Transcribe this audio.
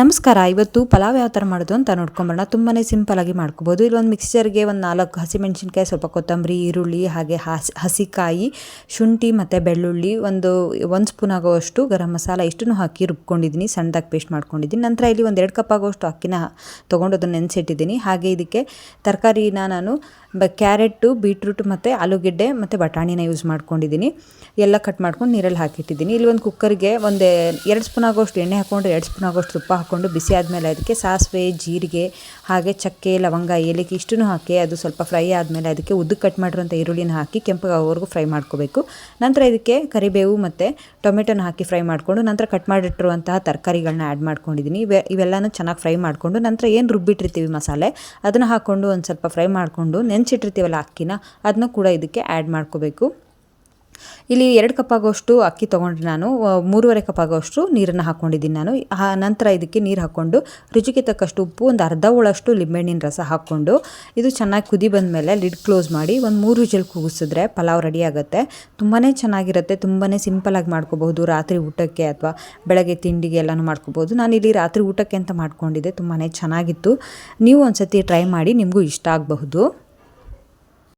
ನಮಸ್ಕಾರ, ಇವತ್ತು ಪಲಾವ್ ಯಾವ ಥರ ಮಾಡೋದು ಅಂತ ನೋಡ್ಕೊಂಬರೋಣ. ತುಂಬಾ ಸಿಂಪಲಾಗಿ ಮಾಡ್ಕೋಬೋದು. ಇಲ್ಲೊಂದು ಮಿಕ್ಸರ್ಗೆ ಒಂದು ನಾಲ್ಕು ಹಸಿಮೆಣಸಿನ್ಕಾಯಿ, ಸ್ವಲ್ಪ ಕೊತ್ತಂಬರಿ, ಈರುಳ್ಳಿ, ಹಾಗೆ ಹಸಿ, ಹಸಿಕಾಯಿ, ಶುಂಠಿ ಮತ್ತು ಬೆಳ್ಳುಳ್ಳಿ ಒಂದು ಒಂದು ಸ್ಪೂನ್ ಆಗೋವಷ್ಟು ಗರಂ ಮಸಾಲ ಇಷ್ಟನ್ನು ಹಾಕಿ ರುಬ್ಕೊಂಡಿದ್ದೀನಿ. ಸಣ್ಣದಾಗಿ ಪೇಸ್ಟ್ ಮಾಡ್ಕೊಂಡಿದ್ದೀನಿ. ನಂತರ ಇಲ್ಲಿ ಒಂದು ಎರಡು ಕಪ್ ಆಗೋಷ್ಟು ಅಕ್ಕಿನ ತೊಗೊಂಡು ಅದನ್ನು ನೆನೆಸಿಟ್ಟಿದ್ದೀನಿ. ಹಾಗೆ ಇದಕ್ಕೆ ತರಕಾರಿನ ನಾನು ಬ ಕ್ಯಾರೆಟು ಬೀಟ್ರೂಟ್ ಮತ್ತು ಆಲೂಗೆಡ್ಡೆ ಮತ್ತು ಬಟಾಣಿನ ಯೂಸ್ ಮಾಡ್ಕೊಂಡಿದ್ದೀನಿ. ಎಲ್ಲ ಕಟ್ ಮಾಡ್ಕೊಂಡು ನೀರಲ್ಲಿ ಹಾಕಿಟ್ಟಿದ್ದೀನಿ. ಇಲ್ಲಿ ಒಂದು ಕುಕ್ಕರ್ಗೆ ಒಂದು, ಎರಡು ಸ್ಪೂನ್ ಆಗೋಷ್ಟು ಎಣ್ಣೆ ಹಾಕ್ಕೊಂಡು ಎರಡು ಸ್ಪೂನ್ ಆಗೋಷ್ಟು ತುಪ್ಪ ಹಾಕ್ಕೊಂಡು ಬಿಸಿ ಆದಮೇಲೆ ಅದಕ್ಕೆ ಸಾಸಿವೆ, ಜೀರಿಗೆ, ಹಾಗೆ ಚಕ್ಕೆ, ಲವಂಗ, ಏಲಕ್ಕಿ ಇಷ್ಟನ್ನು ಹಾಕಿ ಅದು ಸ್ವಲ್ಪ ಫ್ರೈ ಆದಮೇಲೆ ಅದಕ್ಕೆ ಉದ್ದು ಕಟ್ ಮಾಡಿರೋಂಥ ಈರುಳ್ಳಿನ ಹಾಕಿ ಕೆಂಪಗಾಗೋವರೆಗೂ ಫ್ರೈ ಮಾಡ್ಕೋಬೇಕು. ನಂತರ ಇದಕ್ಕೆ ಕರಿಬೇವು ಮತ್ತು ಟೊಮೆಟೊನ ಹಾಕಿ ಫ್ರೈ ಮಾಡಿಕೊಂಡು ನಂತರ ಕಟ್ ಮಾಡಿಟ್ಟಿರುವಂತಹ ತರಕಾರಿಗಳನ್ನ ಆ್ಯಡ್ ಮಾಡ್ಕೊಂಡಿದ್ದೀನಿ. ಇವೆ, ಇವೆಲ್ಲನೂ ಚೆನ್ನಾಗಿ ಫ್ರೈ ಮಾಡಿಕೊಂಡು ನಂತರ ಏನು ರುಬ್ಬಿಟ್ಟಿರ್ತೀವಿ ಮಸಾಲೆ, ಅದನ್ನು ಹಾಕ್ಕೊಂಡು ಒಂದು ಸ್ವಲ್ಪ ಫ್ರೈ ಮಾಡಿಕೊಂಡು ನೆನೆಸಿಟ್ಟಿರ್ತೀವಲ್ಲ ಅಕ್ಕಿನ ಅದನ್ನು ಕೂಡ ಇದಕ್ಕೆ ಆ್ಯಡ್ ಮಾಡ್ಕೋಬೇಕು. ಇಲ್ಲಿ ಎರಡು ಕಪ್ ಆಗೋಷ್ಟು ಅಕ್ಕಿ ತೊಗೊಂಡು ನಾನು ಮೂರುವರೆ ಕಪ್ ಆಗೋಷ್ಟು ನೀರನ್ನು ಹಾಕ್ಕೊಂಡಿದ್ದೀನಿ ನಾನು. ಆ, ನಂತರ ಇದಕ್ಕೆ ನೀರು ಹಾಕ್ಕೊಂಡು ರುಚಿಗೆ ತಕ್ಕಷ್ಟು ಉಪ್ಪು, ಒಂದು ಅರ್ಧ ಒಳಷ್ಟು ಲಿಂಬೆಹಣ್ಣಿನ ರಸ ಹಾಕ್ಕೊಂಡು ಇದು ಚೆನ್ನಾಗಿ ಕುದಿ ಬಂದ ಮೇಲೆ ಲಿಡ್ ಕ್ಲೋಸ್ ಮಾಡಿ ಒಂದು ಮೂರು ವಿಜಲ್ ಕೂಗಿಸಿದ್ರೆ ಪಲಾವ್ ರೆಡಿ ಆಗುತ್ತೆ. ತುಂಬಾ ಚೆನ್ನಾಗಿರುತ್ತೆ ತುಂಬಾ ಸಿಂಪಲಾಗಿ ಮಾಡ್ಕೋಬಹುದು. ರಾತ್ರಿ ಊಟಕ್ಕೆ ಅಥವಾ ಬೆಳಗ್ಗೆ ತಿಂಡಿಗೆ ಎಲ್ಲನೂ ಮಾಡ್ಕೋಬಹುದು. ನಾನು ಇಲ್ಲಿ ರಾತ್ರಿ ಊಟಕ್ಕೆ ಅಂತ ಮಾಡ್ಕೊಂಡಿದ್ದೆ ತುಂಬಾ ಚೆನ್ನಾಗಿತ್ತು. ನೀವು ಒಂದು ಸತಿ ಟ್ರೈ ಮಾಡಿ ನಿಮಗೂ ಇಷ್ಟ ಆಗಬಹುದು.